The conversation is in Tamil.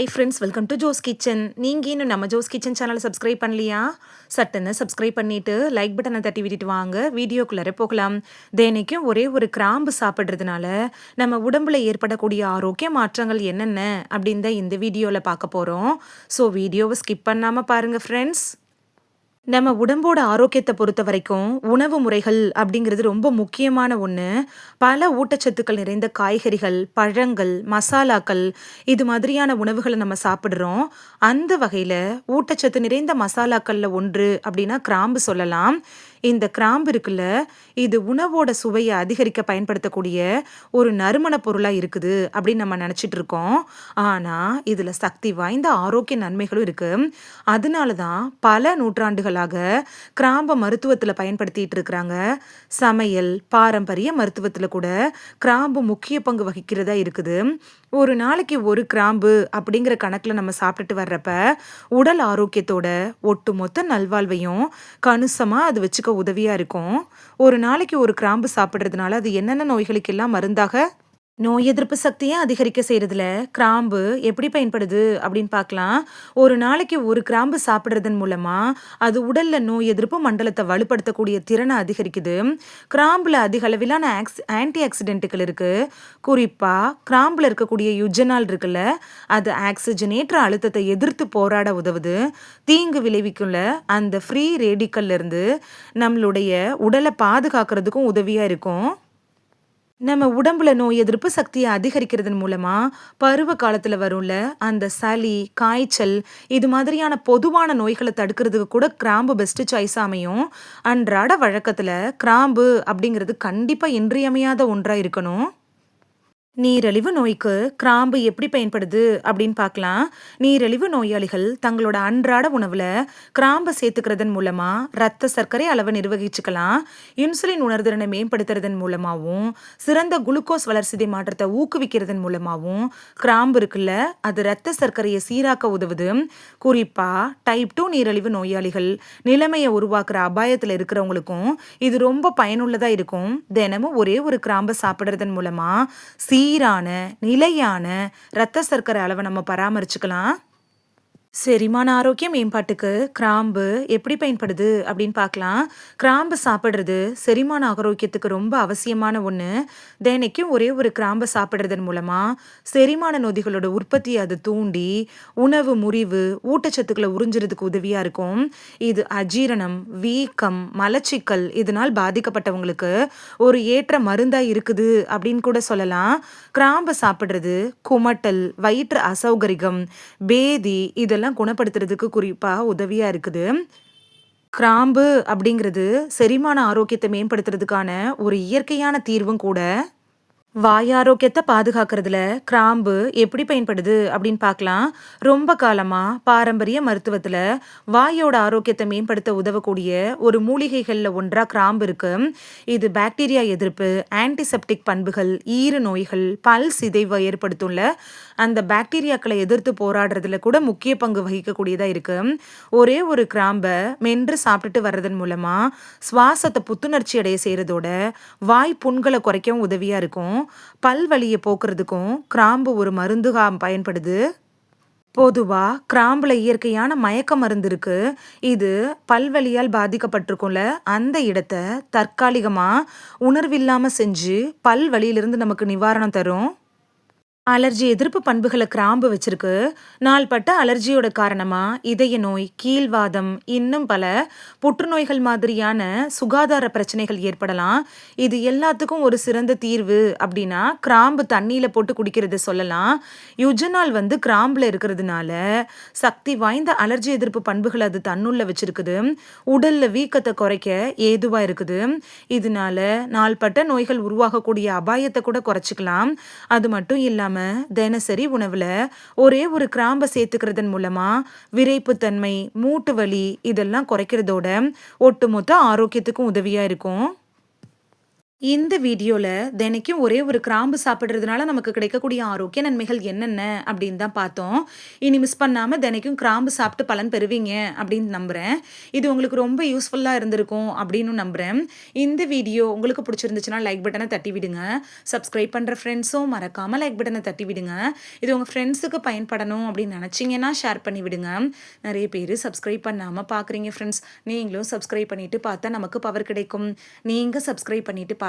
Hi friends welcome to Jo's kitchen நீங்கள் இன்னும் நம்ம ஜோஸ் கிச்சன் சேனலை சப்ஸ்கிரைப் பண்ணலையா? சட்டுன்னு சப்ஸ்கிரைப் பண்ணிவிட்டு லைக் பட்டனை தட்டி விட்டுட்டு வாங்க. வீடியோக்குள்ளே போகலாம். தினைக்கும் ஒரே ஒரு கிராம்பு சாப்பிட்றதுனால நம்ம உடம்புல ஏற்படக்கூடிய ஆரோக்கிய மாற்றங்கள் என்னென்ன அப்படின்னு தான் இந்த வீடியோவில் பார்க்க போகிறோம் ஸோ வீடியோவை ஸ்கிப் பண்ணாமல் பாருங்கள் ஃப்ரெண்ட்ஸ் நம்ம உடம்போட ஆரோக்கியத்தை பொறுத்த வரைக்கும் உணவு முறைகள் அப்படிங்கிறது ரொம்ப முக்கியமான ஒன்று பல ஊட்டச்சத்துக்கள் நிறைந்த காய்கறிகள் பழங்கள் மசாலாக்கள் இது மாதிரியான உணவுகளை நம்ம சாப்பிட்றோம். அந்த வகையில் ஊட்டச்சத்து நிறைந்த மசாலாக்களில் ஒன்று அப்படின்னா கிராம்பு சொல்லலாம். இந்த கிராம்பு இருக்குல்ல இது உணவோட சுவையை அதிகரிக்க பயன்படுத்தக்கூடிய ஒரு நறுமண பொருளாக இருக்குது அப்படின்னு நம்ம நினச்சிட்டு இருக்கோம். ஆனால் இதில் சக்தி வாய்ந்த ஆரோக்கிய நன்மைகளும் இருக்குது அதனால தான் பல நூற்றாண்டுகளாக கிராம்பை மருத்துவத்தில் பயன்படுத்திட்டு இருக்கிறாங்க. சமையல் பாரம்பரிய மருத்துவத்தில் கூட கிராம்பு முக்கிய பங்கு வகிக்கிறதா இருக்குது. ஒரு நாளைக்கு ஒரு கிராம்பு அப்படிங்கிற கணக்கில் நம்ம சாப்பிட்டுட்டு வர்றப்ப உடல் ஆரோக்கியத்தோட ஒட்டுமொத்த நல்வாழ்வையும் கணிசமாக அது வச்சுக்க உதவியாக இருக்கும். ஒரு நாளைக்கு ஒரு கிராம்பு சாப்பிட்றதுனால அது என்னென்ன நோய்களுக்கெல்லாம் மருந்தாக நோய் எதிர்ப்பு சக்தியை அதிகரிக்க செய்கிறதுல கிராம்பு எப்படி பயன்படுது அப்படின்னு பார்க்கலாம். ஒரு நாளைக்கு ஒரு கிராம்பு சாப்பிட்றதன் மூலமாக அது உடலில் நோய் எதிர்ப்பு மண்டலத்தை வலுப்படுத்தக்கூடிய திறனை அதிகரிக்குது. கிராம்பில் அதிக அளவிலான ஆக்ஸ் ஆன்டி ஆக்சிடென்ட்டுகள் இருக்குது குறிப்பாக கிராம்பில் இருக்கக்கூடிய யுஜனால் இருக்குல்ல அது ஆக்சிஜனேற்ற அழுத்தத்தை எதிர்த்து போராட உதவுது. தீங்கு விளைவிக்குள்ள அந்த ஃப்ரீ ரேடிக்கல்லேருந்து நம்மளுடைய உடலை பாதுகாக்கிறதுக்கும் உதவியாக இருக்கும். நம்ம உடம்புல நோய் எதிர்ப்பு சக்தியை அதிகரிக்கிறதன் மூலமா பருவ காலத்துல வரும்ல அந்த சளி காய்ச்சல் இது மாதிரியான பொதுவான நோய்களை தடுக்கிறதுக்கு கூட கிராம்பு பெஸ்ட் சாய்ஸ் அமையும். அன்றாட வழக்கத்துல கிராம்பு அப்படிங்கிறது கண்டிப்பா இன்றியமையாத ஒன்றா இருக்கணும். நீரழிவு நோய்க்கு கிராம்பு எப்படி பயன்படுது அப்படின்னு பார்க்கலாம். நீரழிவு நோயாளிகள் தங்களோட அன்றாட உணவில் கிராம்பை சேர்த்துக்கிறதன் மூலமாக ரத்த சர்க்கரை அளவை நிர்வகிச்சுக்கலாம். இன்சுலின் உணர்திறனை மேம்படுத்துறதன் மூலமாகவும் சிறந்த குளுக்கோஸ் வளர்ச்சிதை மாற்றத்தை ஊக்குவிக்கிறதன் மூலமாகவும் கிராம்பு இருக்குல்ல அது ரத்த சர்க்கரையை சீராக்க உதவுது. குறிப்பாக டைப் டூ நீரழிவு நோயாளிகள் நிலைமையை உருவாக்குற அபாயத்தில் இருக்கிறவங்களுக்கும் இது ரொம்ப பயனுள்ளதாக இருக்கும். தினமும் ஒரே ஒரு கிராம்பை சாப்பிட்றதன் மூலமாக சீரான நிலையான இரத்த சர்க்கரை அளவை நம்ம பராமரிச்சுக்கலாம். செரிமான ஆரோக்கிய மேம்பாட்டுக்கு கிராம்பு எப்படி பயன்படுது அப்படின்னு பார்க்கலாம். கிராம்பு சாப்பிட்றது செரிமான ஆரோக்கியத்துக்கு ரொம்ப அவசியமான ஒன்று தினைக்கும் ஒரே ஒரு கிராம்பை சாப்பிட்றதன் மூலமாக செரிமான நொதிகளோட உற்பத்தியை அது தூண்டி உணவு முறிவு ஊட்டச்சத்துக்களை உறிஞ்சுறதுக்கு உதவியாக இருக்கும். இது அஜீரணம் வீக்கம் மலச்சிக்கல் இதனால் பாதிக்கப்பட்டவங்களுக்கு ஒரு ஏற்ற மருந்தாக இருக்குது அப்படின்னு கூட சொல்லலாம். கிராம்பை சாப்பிட்றது குமட்டல் வயிற்று அசௌகரியம் பேதி இதெல்லாம் நோயெல்லாம் குணப்படுத்துறதுக்கு குறிப்பாக உதவியாக இருக்குது. கிராம்பு அப்படிங்கிறது செரிமான ஆரோக்கியத்தை மேம்படுத்துறதுக்கான ஒரு இயற்கையான தீர்வும் கூட வாய் ஆரோக்கியத்தை பாதுகாக்கிறதுல கிராம்பு எப்படி பயன்படுது அப்படின்னு பார்க்கலாம். ரொம்ப காலமாக பாரம்பரிய மருத்துவத்தில் வாயோட ஆரோக்கியத்தை மேம்படுத்த உதவக்கூடிய ஒரு மூலிகைகளில் ஒன்றாக கிராம்பு இருக்கு. இது பாக்டீரியா எதிர்ப்பு ஆன்டிசெப்டிக் பண்புகள் ஈறு நோய்கள் பல் சிதைவை ஏற்படுத்தும்ல. அந்த பாக்டீரியாக்களை எதிர்த்து போராடுறதுல கூட முக்கிய பங்கு வகிக்கக்கூடியதாக இருக்கு. ஒரே ஒரு கிராம்பை மென்று சாப்பிட்டுட்டு வர்றதன் மூலமாக சுவாசத்தை புத்துணர்ச்சி அடைய செய்கிறதோட வாய் புண்களை குறைக்கவும் உதவியாக இருக்கும். பல்வலியை போக்குறதுக்கும் கிராம்பு ஒரு மருந்துகா பயன்படுது. பொதுவாக கிராம்பில் இயற்கையான மயக்க மருந்து இருக்கு. இது பல்வலியால் பாதிக்கப்பட்டிருக்கும்ல அந்த இடத்த தற்காலிகமாக உணர்வில்லாமல் செஞ்சு பல் வலியிலிருந்து நமக்கு நிவாரணம் தரும். அலர்ஜி எதிர்ப்பு பண்புகளை கிராம்பு வச்சிருக்கு. நாள்பட்ட அலர்ஜியோட காரணமா இதய நோய் கீழ்வாதம் இன்னும் பல புற்றுநோய்கள் மாதிரியான சுகாதார பிரச்சனைகள் ஏற்படலாம். இது எல்லாத்துக்கும் ஒரு சிறந்த தீர்வு அப்படின்னா கிராம்பு தண்ணியில போட்டு குடிக்கிறது சொல்லலாம். யுஜனால் வந்து கிராம்புல இருக்கிறதுனால சக்தி வாய்ந்த அலர்ஜி எதிர்ப்பு பண்புகள் அது தன்னுள்ள வச்சிருக்குது. உடல்ல வீக்கத்தை குறைக்க ஏதுவா இருக்குது. இதனால நாள்பட்ட நோய்கள் உருவாகக்கூடிய அபாயத்தை கூட குறைச்சிக்கலாம். அது மட்டும் தினசரி உணவுல ஒரே ஒரு கிராம்பை சேர்த்துக்கிறதன் மூலமா விரைப்புத்தன்மை மூட்டு வலி இதெல்லாம் குறைக்கிறதோட ஒட்டுமொத்த ஆரோக்கியத்துக்கும் உதவியா இருக்கும். இந்த வீடியோவில் தினைக்கும் ஒரே ஒரு கிராம்பு சாப்பிட்றதுனால நமக்கு கிடைக்கக்கூடிய ஆரோக்கிய நன்மைகள் என்னென்ன அப்படின்னு தான் பார்த்தோம். இனி மிஸ் பண்ணாமல் தினைக்கும் கிராம்பு சாப்பிட்டு பலன் பெறுவீங்க அப்படின்னு நம்புகிறேன் இது உங்களுக்கு ரொம்ப யூஸ்ஃபுல்லாக இருந்திருக்கும் அப்படின்னு நம்புகிறேன் இந்த வீடியோ உங்களுக்கு பிடிச்சிருந்துச்சுன்னா லைக் பட்டனை தட்டி விடுங்க. சப்ஸ்கிரைப் பண்ணுற ஃப்ரெண்ட்ஸும் மறக்காமல் லைக் பட்டனை தட்டி விடுங்க. இது உங்கள் ஃப்ரெண்ட்ஸுக்கு பயன்படணும் அப்படின்னு நினச்சிங்கன்னா ஷேர் பண்ணி விடுங்க. நிறைய பேர் சப்ஸ்கிரைப் பண்ணாமல் பார்க்குறீங்க ஃப்ரெண்ட்ஸ். நீங்களும் சப்ஸ்கிரைப் பண்ணிவிட்டு பார்த்தா நமக்கு பவர் கிடைக்கும். நீங்கள் சப்ஸ்கிரைப் பண்ணிட்டு